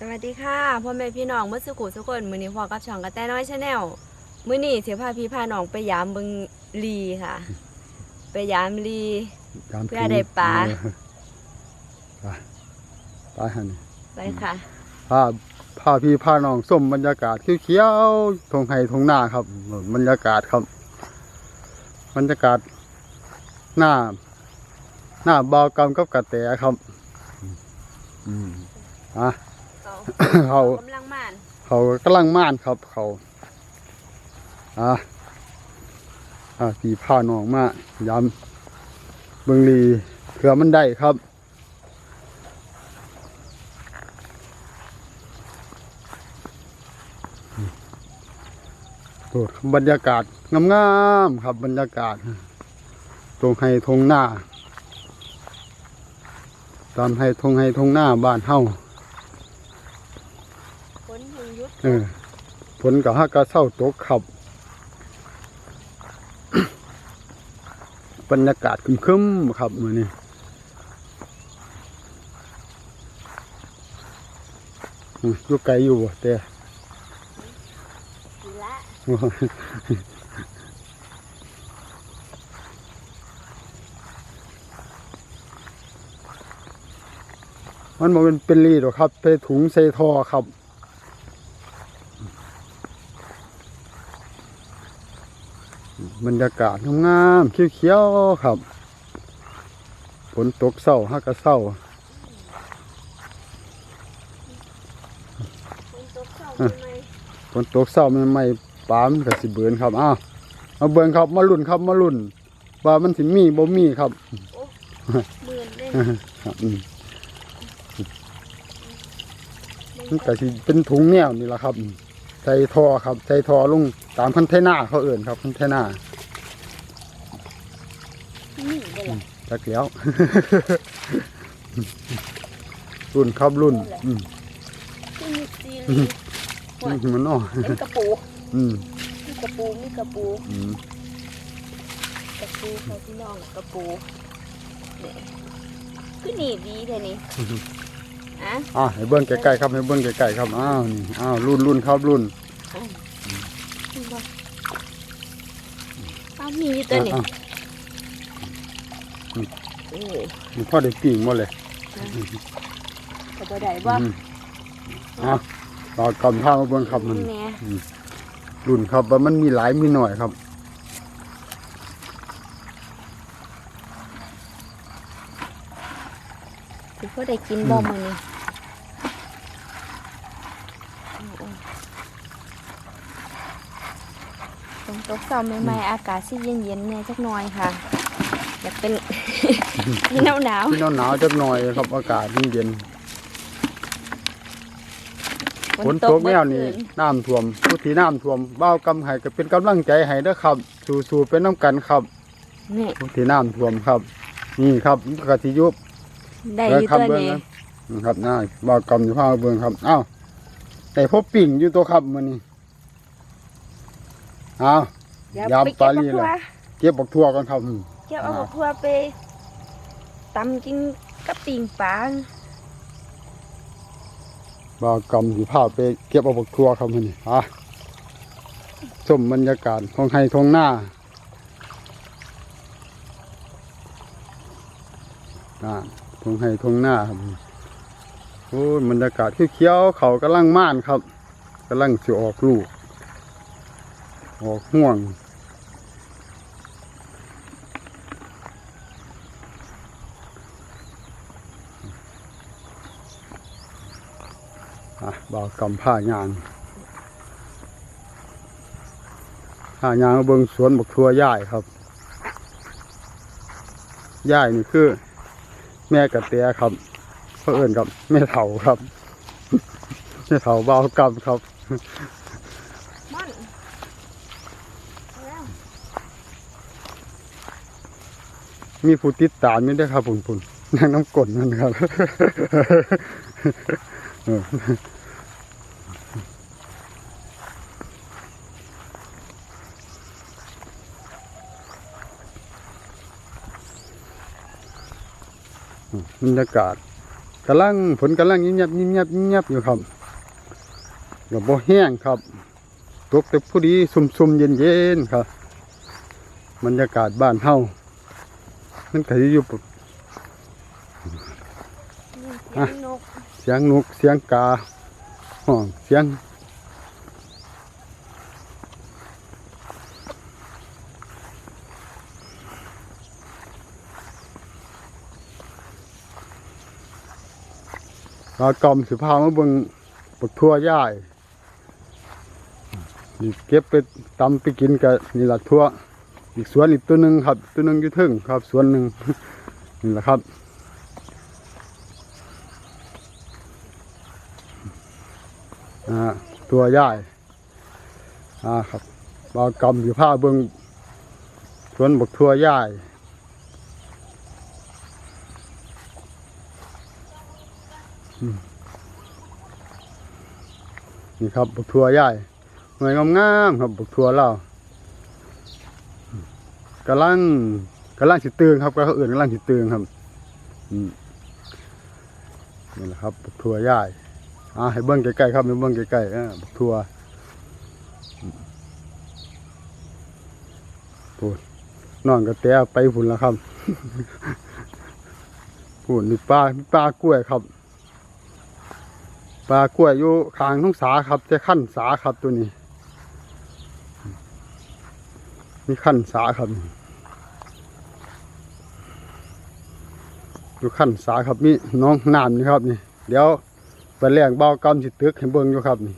สวัสดีค่ะพ่อแม่พี่น้องเมื่อสุขุสุกคนมื้อนี้พอกับช่องกระแตน้อยชาแนลมื้อนี้เสียพาพี่พาน้องไปยามเบิงลีค่ะ ไปยามลียามเพื่อได้ปลาเออไปไปหันไปค่ะพาพาพี่พาน้องส้มบรรยากาศเขียวๆทงไห้ทงหน้าครับบรรยากาศครับ บรรยากาศหน้า หน้าเบากำกับกระแตครับ อืมอะ เขาเขากำลังม่านเขากำลังม่านครับเขาอะอะพี่พาน้องมายำเบิงลีเผื่อมันได้ครับโอ้บรรยากาศงามๆครับบรรยากาศตรงให้ทงหน้าตามให้ทงให้ทงหน้าบ้านเฮา ฝนถึงหยุด เออฝนกับฮักกะเศร้าตกขับบรรยากาศคึมๆครับมือนี้อยู่ไกลอยู่บ่แต่มันบ่เป็นเป็นรีดหรอครับใส่ถุงใส่ท่อครับ บรรยากาศงามๆเขียวๆครับฝนตกเศร้าฮักกะเศร้าฝนตกเช้าใช่ไหมฝนตกเศร้ามันไม่ปลามนกับสิเบือนครับอ้าวมาเบือนครับมาลุ่นครับมาลุ่น ว่ามันสิมีบ่มีครับหมื่นเลยครับอืมมันก็สิเป็นถุงแนวนี่แหละครับใส่ท่อครับใส่ท่อลงตามคันเทน่าเขาเอิ่นครับคันเทน่า นี่เลยล่ะ จักแล้วรุ่นครับรุ่นอืมที่มีซีรีส์มันอ้อเป็นกระปูอืมมีกระปูมีกระปูอืมกระปูเขาพี่น้องกระปูเนี่ยคือหนีบดีเลยนี่อะอ่าให้เบิ้งใกล้ๆครับให้เบิ้งใกล้ๆครับอ้าวนี่อ้าวรุ่นรุ่นครับรุ่นนี่บ่อ้าวมีอยู่ตัวนี้อะโอ้ มันพอได้ปิ่งหมดเลยก็บ่ได้บ่อืมอะต่อกำท่ามาเบิ้งครับมันแหน่รุ่นครับว่ามันมีหลายมีหน่อยครับ สิพอได้กินบ่มื้อนี้ฝนตกเช้าใหม่ๆอากาศสิเย็นๆแหน่จักหน่อยค่ะอยากเป็น มีหนาวหนาวพี่น้องหนาวจักหน่อยครับอากาศเย็นๆๆฝนตกแนวนี้น้ำท่วมผู้ที่น้ำท่วมบ้าวกำไห้ก็เป็นกำลังใจให้เด้อครับ สู้ๆเป็นน้ำกันครับนี่ผู้ที่น้ำท่วมครับ นี่ครับกะทิยุบได้อยู่ครัตัวเบิ้งนี้นะนะครับน่าบ้าวกำอยู่ข้างเบิ้งครับอ้าวแต่พบปิ่งอยู่ตัวครับมื้อนี้อ้าวเดี๋ยวยามไปปลาเก็บลีบักเลทั่ยวเก็บบักทั่วกันครับอืมเก็บเอาบักทั่วไป ตำกินกับปิ่งปลาบ่าวกำสิพาไปเก็บเอาบักทัวครับมื้อนี้อะชมบรรยากาศท้องไห้ท้องหน้าอ่าท้องไห้ท้องหน้าครับโอ้ยบรรยากาศเขียวๆเขากำลังม่านครับกำลังสิออกลูก ออกห่วง บ่าวกำผ้ายางผ้ายางเบิงสวนบักทัวย่ายครับย่ายนี่คือ แม่กระเตียครับเพื่อนกับแม่เถาครับแม่เถาบ่าวกำครับมีผู้ติดตามนี่ด้ครับปุ่นปุ่นนั่งน้ำกลนนั่นครับ เอออืม บรรยากาศกำลังฝนกำลังยิบยับยิบยับยิบยับอยู่ครับกับบ่แห้งครับตกแต่ผู้ดีซุ่มๆเย็นๆครับ บรรยากาศบ้านเฮามันก็สิอยู่ปเสียงนกเสียงนกเสียงกาห้องเสียง ปลากรอมสิพามาเบิ่งปักทั่วย่ายนี่เก็บไปตำไปกินกับนี่ละทั่ว อีกสวนอีกตัวหนึ่งครับ ตัวหนึ่งอยู่เทึ่งครับ สวนหนึ่งนี่แหละครับอ่าตัวย่ายอ่าครับบาวกำอยู่ผ้าเบิงสวนบกทั่วย่ายอืม นี่ครับบกทัวย่ายหน่วยงามๆครับบกทัวเราอืมกำลังกำลังสิตืงครับก็เขาเอื่นกำลังสิตืงครับนี่แหละครับบกทัวย่ายอ่าให้เบิ้งใกล้ๆครับให้เบิ้งใกล้ๆเออบักทัวพูดนอนกระแตไปผุนแล้วครับพูดนี่ปลาปลากล้วยครับ ปลากล้วยอยู่ข้างท้องสาครับจะขั้นสาครับตัวนี้ มีขั้นสาครับอยู่ขั้นสาครับมีน้องน้ำนี่ครับนี่ เดี๋ยวไปแรงเบากำสิตึกให้เบิ่งอยู่ครับนี่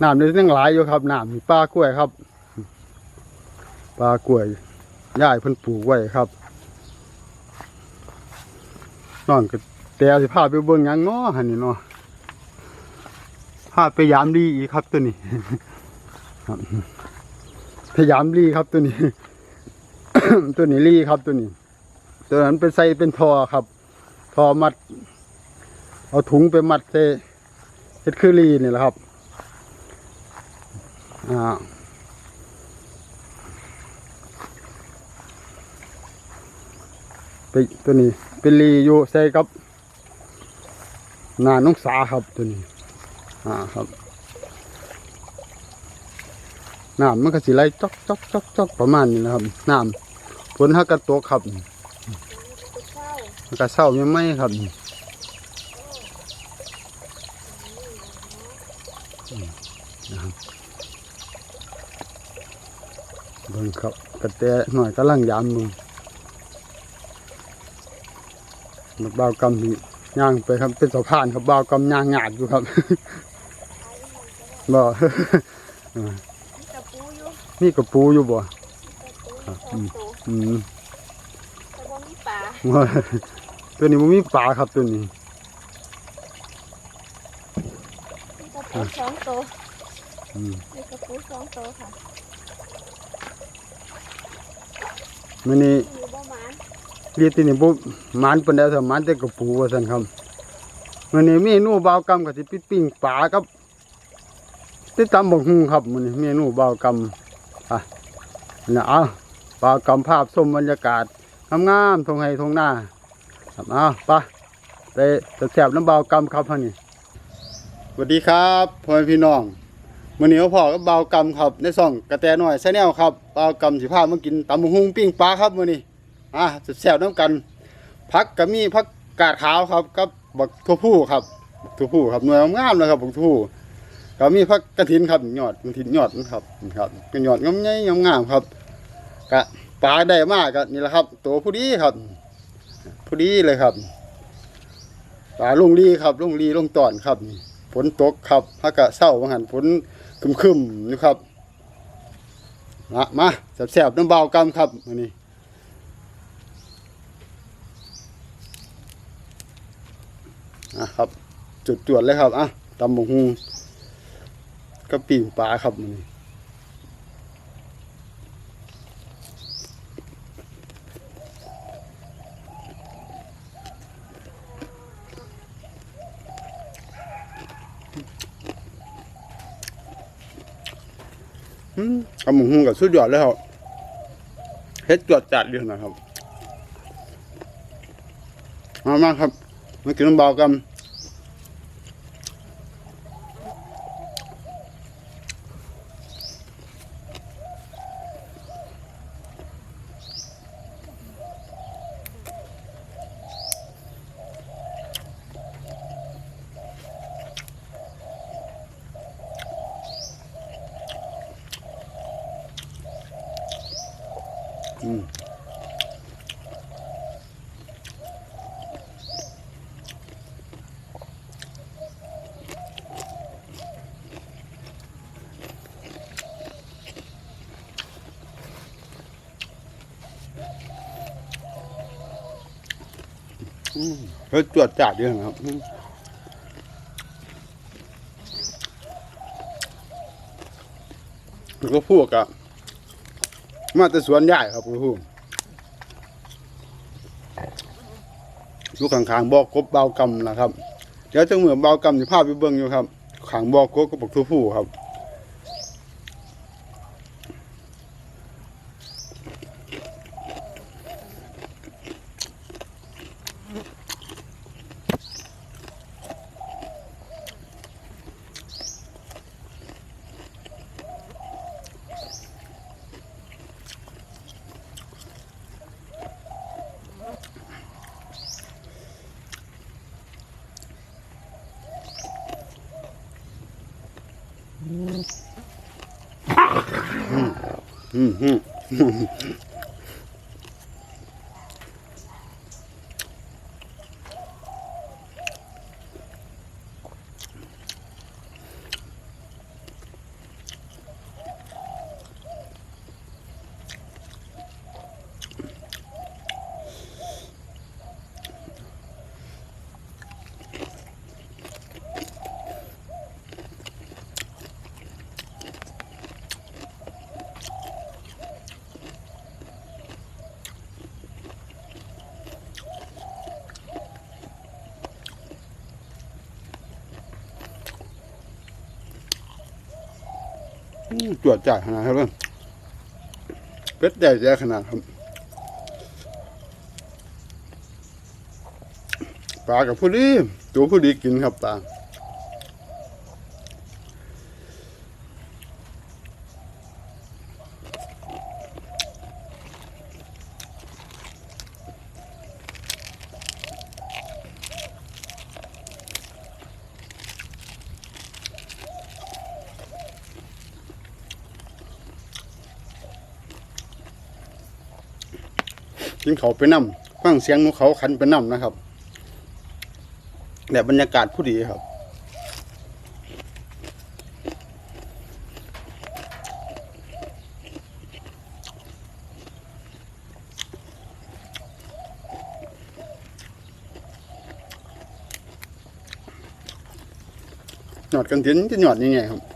หน้ำนี่ตั้งหลายอยู่ครับน้ำมีปลากล้วยครับปลากล้วยย่ายเพิ่นปลูกไว้ครับน้องก็ แต่สิพาไปเบิ่งหยังเนาะหันนี่เนาะพาไปยามดีอีกครับตัวนี้ครับพยายามรีครับตัวนี้ ตัวนี้รีครับตัวนี้ ตัวนั้นเป็นใสเป็นทอครับ ทอมัด เอาถุงไปมัดเซเฮ็ดคือรีนี่แหละครับอ่าไปตัวนี้ เป็นรีอยู่ใส่กับ หนาน้องสาครับตัวนี้อ่าครับน้ำมันก็สิไหลจอกจอกจอกจอกประมาณนี้นะครับน้ำฝนฮักกระตกครับมันก็เศร้ายังไม่ครับนะครับเบิ่งครับกระแตหน่อยกำลังยามมึงนักบ่ากำนี่ ย่างไปครับเป็นสะพานครับบ่าวกำย่างหยาดอยู่ครับบ่กระปูอยู่นี่กระปูอยู่บ่กระปูครับสองตัวอืมแต่ว่ามีปลาว่าตัวนี้มันมีปลาครับตัวนี้มีกระปูสองตัวอืมมีกระปูสองตัวค่ะมันนี่ อยู่บ่หมานเรียกที่นี่ปุ๊บมันเป็นแล้วสมันแต่กระปูว่าซั่นครับมันนี่เมนูเบ่าวกำกับสิปิ้งปลากับติดตำบักฮุงครับมันนี่เมนูเบ่าวกำอะนะเอาบ่าวกำภาพชมบรรยากาศงามๆทงไห้ทงหน้าครับเอาไปไปแซ่บน้ำเบ่าวกำครับฮะนี่สวัสดีครับพ่อพี่น้องมื้อนี้พ่อกับเบ่าวกำครับในซ่องกระแตหน้อยชาแนลครับเบ่าวกำสิพามากินตำบักฮุงปิ้งปลาครับมื้อนี้ อะแซ่บน้ำกันพักก็มีพักกาดขาวครับกับบักทั่วผู้ครับบักทั่วผู้ครับหน่วยงามเลยครับบักทั่วผู้ก็มีพักกระถินครับยอดกระถินยอดนะครับนะครับก็ยอดงามใหญ่งามครับกะปลาได้มากก็นี่แหละครับ ตัวผู้ดีครับ ผู้ดีเลยครับปลาลุงลีครับลุงลีลุงตอนครับฝนตกครับพักกะเศร้าบางหันฝนคึมๆอยู่ครับมามาแซ่บๆน้ำเบากำครับอันนี้ อะครับ จุดจวดเลยครับอะตำบกฮุงก็ปิ่งปลาครับมันนี้อืมตำบกฮุงกับสุดยอดเลยครับเฮ็ดจวดจัดเดียวนะครับ มามาครับ มากินน้ำเบากัน เฮ้ยจวดจัดเยอะครับแล้วก็พวกอะมาแต่สวนใหญ่ครับคุณผู้อยู่ข้างๆบอกกบเบากำนะครับ เดี๋ยวจังเหมือนเบากำที่ภาพไปเบิ่งอยู่ครับขางบอกกบก็บอกทุกผู้ครับ อื จวดจ่ายขนาดครับเพื่อนเป็ดใหญ่ใหญ่ขนาดครับปลากับผู้ดีตัวผู้ดีกินครับปลา เขาไปนำฟังเสียงนกเขาขันไปนำนะครับแบบบรรยากาศผู้ดีครับหยอดกันเทียนจะหยอดยังไงครับ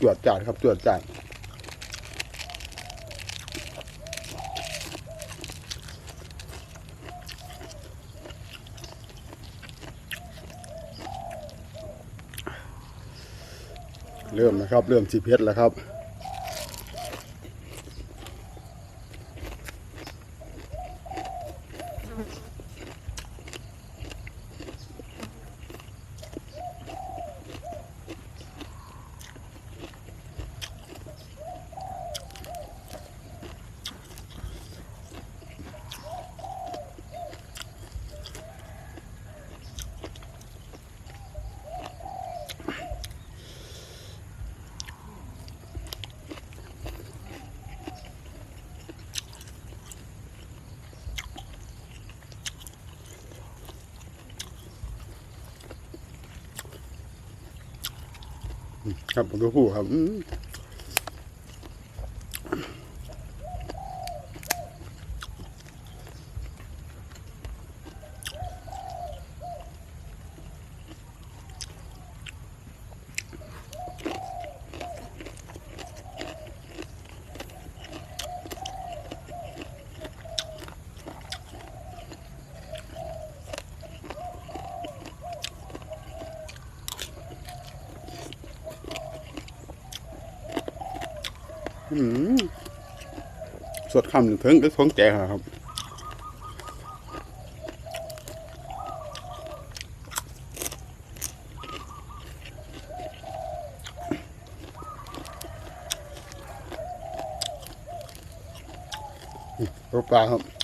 จวดจัดครับจวดจัดเริ่มนะครับ เริ่มสีเพชรแล้วครับ ครับผมก็พูดครับ สดคำหนึ่งถึงก็ท้องแจกครับรู้ปลาครับ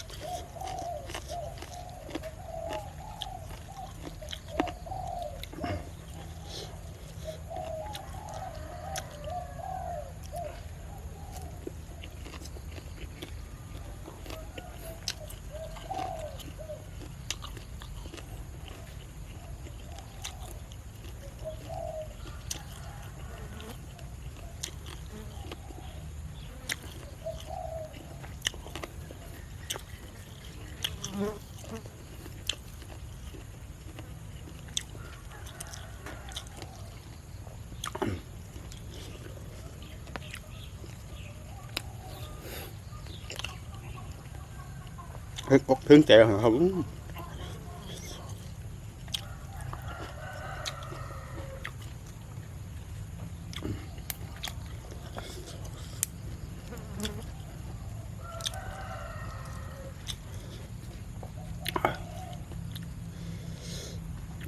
ถึงอกถึงใจครับอืม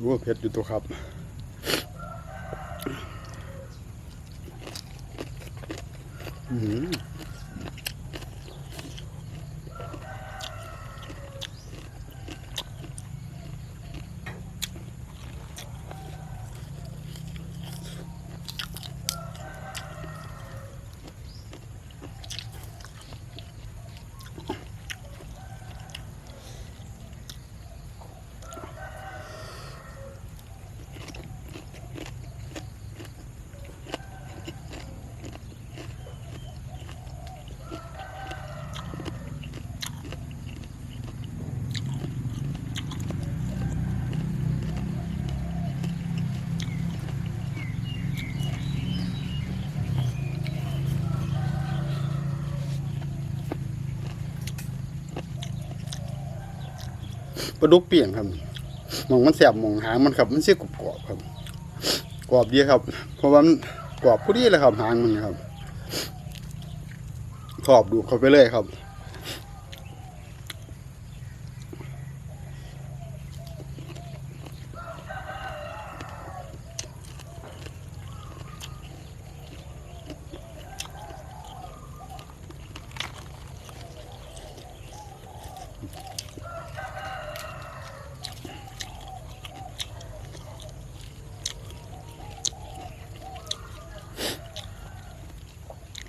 ว่าเผ็ดอยู่ตัวครับอืม ปลาดุกเปียงครับมองมันแสบมองหางมันครับ มันเสียกรอบครับกรอบดีครับ เพราะว่ามันกรอบพอดีเลยครับหางมันครับขอบดูเข้าไปเลยครับ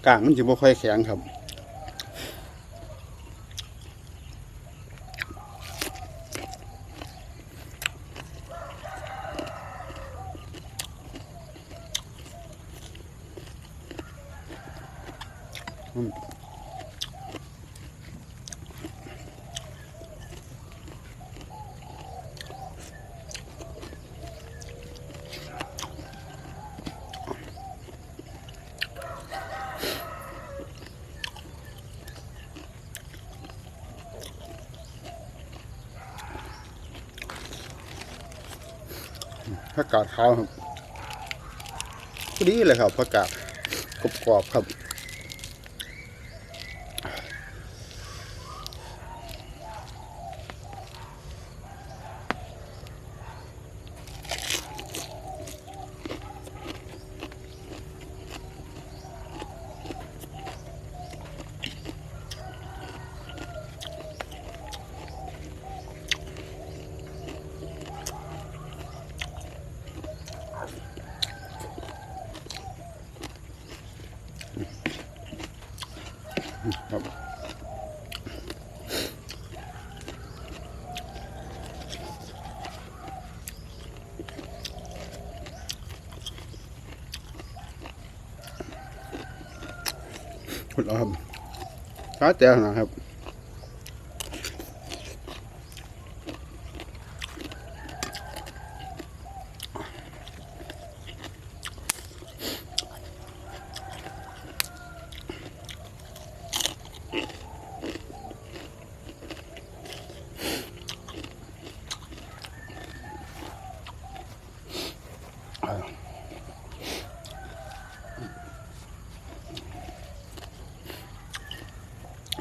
กลางมันจะบ่ค่อยแข็งครับ อืม ผักกาดขาวครับดีเลยครับผักกาดกรอบๆครับ อ พุดแล้วครับช้าแจ๋วนะครับ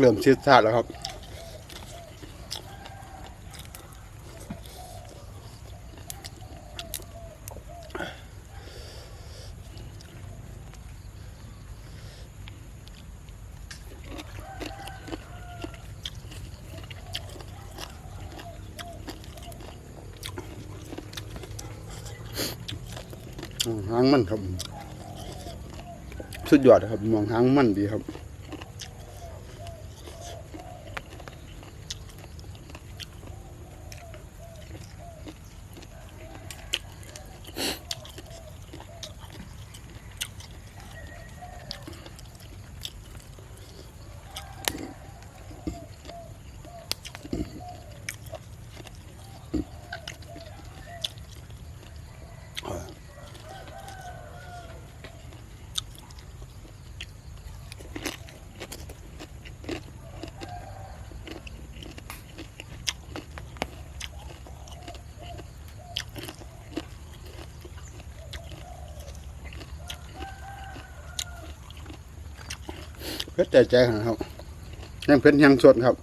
เริ่มชิดชาติแล้วครับหางมันครับ สุดยอดครับมองหางมันดีครับ เพชรใจใจขนาดครับยังเพชรยังสดครับ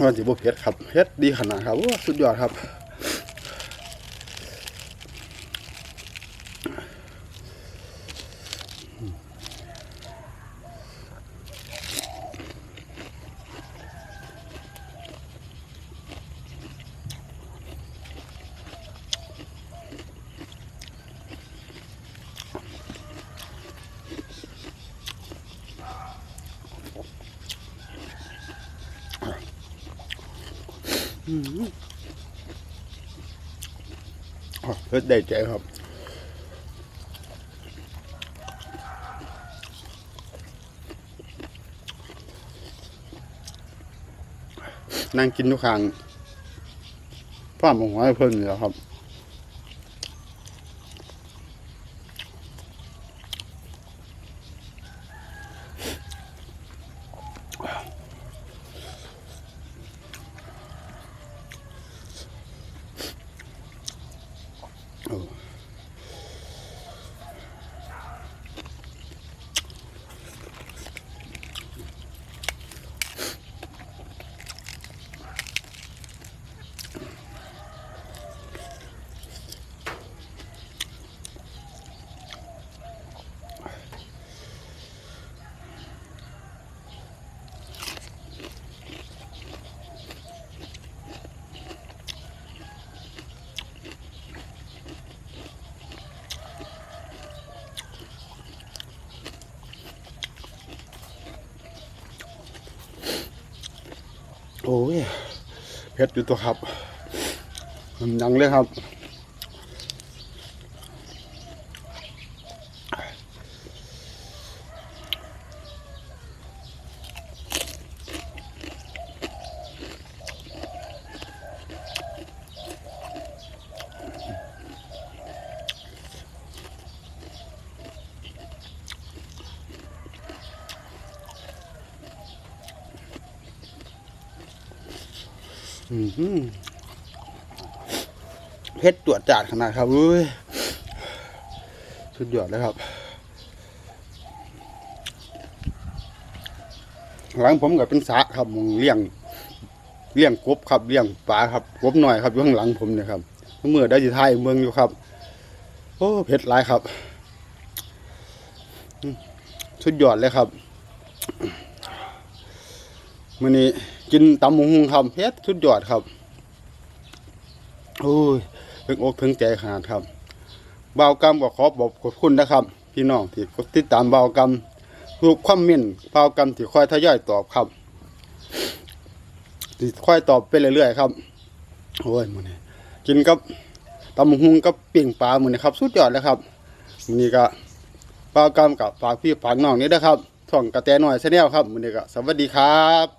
ว่าจะบวเผ็ดครับเผ็ดดีขนาดครับว้าสุดยอดครับ ก็ได้ใจครับนั่งกินทุกครั้งพ่อมหัวให้เพิ่นเหละครับ โอ้ยเพชรอยู่ตัวครับ มันยังเลยครับ จาดขนาดครับอุ้ยสุดยอดเลยครับ หลังผมก็เป็นสะครับมงเลี้ยงเลี้ยงกบครับเลี้ยงปลาครับกบหน่อยครับอยู่ข้างหลังผมเนี่ยครับเมื่อได้สิทยเมืองอยู่ครับ โอ้เผ็ดหลายครับสุดยอดเลยครับมื้อนี้กินตำหมูหุงครับเผ็ดสุดยอดครับโอ้ย ถึงอกถึงใจขนาดครับบ่าวกรรมก็ขอบอกขอบคุณนะครับ พี่น้องที่ติดตามบ่าวกรรมรูปความเม่นพาวกรรมที่คอยทยอยตอบครับที่คอยตอบไปเรื่อยๆครับโอ้ยมื้อนี้กินกับตำหุงกับปิ่งปลามือนี้ครับ สุดยอดเลยครับนี้ก็พาวกรรมกับฝากพี่ฝากน้องนี่นะครับช่องกระแตน้อยแชนแนลครับมือนี้ก็สวัสดีครับ